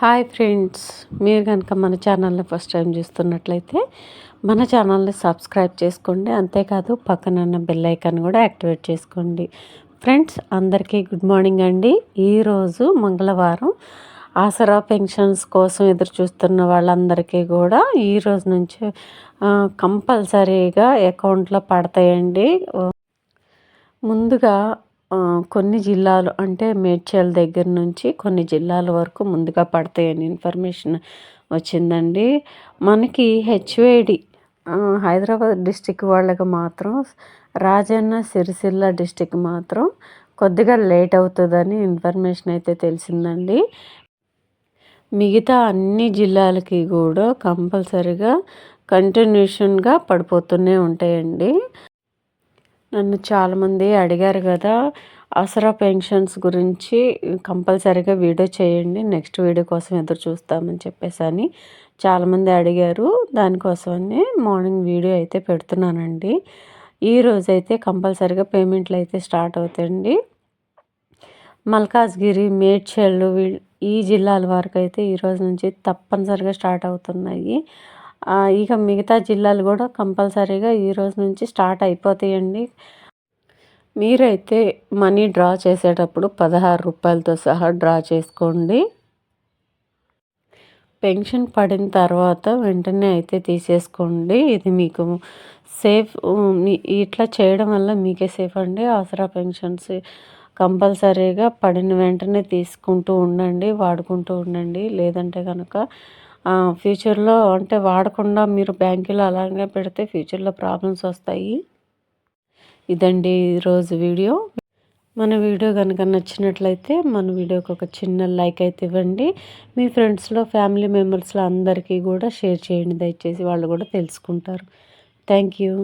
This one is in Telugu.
హాయ్ ఫ్రెండ్స్ మీరు కనుక మన ఛానల్ని ఫస్ట్ టైం చూస్తున్నట్లయితే మన ఛానల్ని సబ్స్క్రైబ్ చేసుకోండి. అంతేకాదు పక్కన ఉన్న బెల్ ఐకాన్ కూడా యాక్టివేట్ చేసుకోండి. ఫ్రెండ్స్ అందరికీ గుడ్ మార్నింగ్ అండి. ఈరోజు మంగళవారం. ఆసరా పెన్షన్స్ కోసం ఎదురు చూస్తున్న వాళ్ళందరికీ కూడా ఈరోజు నుంచి కంపల్సరీగా అకౌంట్లో పడతాయండి. ముందుగా కొన్ని జిల్లాలు అంటే మేడ్చల్ దగ్గర నుంచి కొన్ని జిల్లాల వరకు ముందుగా పడతాయని ఇన్ఫర్మేషన్ వచ్చిందండి. మనకి హెచ్వేడి హైదరాబాద్ డిస్టిక్ వాళ్ళకి మాత్రం రాజన్న సిరిసిల్ల డిస్టిక్ మాత్రం కొద్దిగా లేట్ అవుతుందని ఇన్ఫర్మేషన్ అయితే తెలిసిందండి. మిగతా అన్ని జిల్లాలకి కూడా కంపల్సరిగా కంటిన్యూషన్గా పడిపోతూనే ఉంటాయండి. నన్ను చాలామంది అడిగారు కదా ఆసరా పెన్షన్స్ గురించి కంపల్సరీగా వీడియో చేయండి నెక్స్ట్ వీడియో కోసం ఎదురు చూస్తామని చెప్పేసి అని చాలామంది అడిగారు. దానికోసమని మార్నింగ్ వీడియో అయితే పెడుతున్నానండి. ఈ రోజైతే కంపల్సరీగా పేమెంట్లు అయితే స్టార్ట్ అవుతాయండి. మల్కాజ్గిరి మేడ్చల్ ఈ జిల్లాల వరకు అయితే ఈరోజు నుంచి తప్పనిసరిగా స్టార్ట్ అవుతున్నాయి. ఇక మిగతా జిల్లాలు కూడా కంపల్సరీగా ఈరోజు నుంచి స్టార్ట్ అయిపోతాయండి. మీరైతే మనీ డ్రా చేసేటప్పుడు పదహారు రూపాయలతో సహా డ్రా చేసుకోండి. పెన్షన్ పడిన తర్వాత వెంటనే అయితే తీసేసుకోండి. ఇది మీకు సేఫ్ ఇట్లా చేయడం వల్ల మీకే సేఫ్ అండి. ఆసరా పెన్షన్స్ కంపల్సరీగా పడిన వెంటనే తీసుకుంటూ ఉండండి వాడుకుంటూ ఉండండి. లేదంటే కనుక ఫ్యూచర్లో అంటే వాడకుండా మీరు బ్యాంకులో అలాగే పెడితే ఫ్యూచర్లో ప్రాబ్లమ్స్ వస్తాయి. ఇదండి ఈరోజు వీడియో. మన వీడియో కనుక నచ్చినట్లయితే మన వీడియోకి ఒక చిన్న లైక్ అయితే ఇవ్వండి. మీ ఫ్రెండ్స్లో ఫ్యామిలీ మెంబర్స్లో అందరికీ కూడా షేర్ చేయండి. దయచేసి వాళ్ళు కూడా తెలుసుకుంటారు. Thank you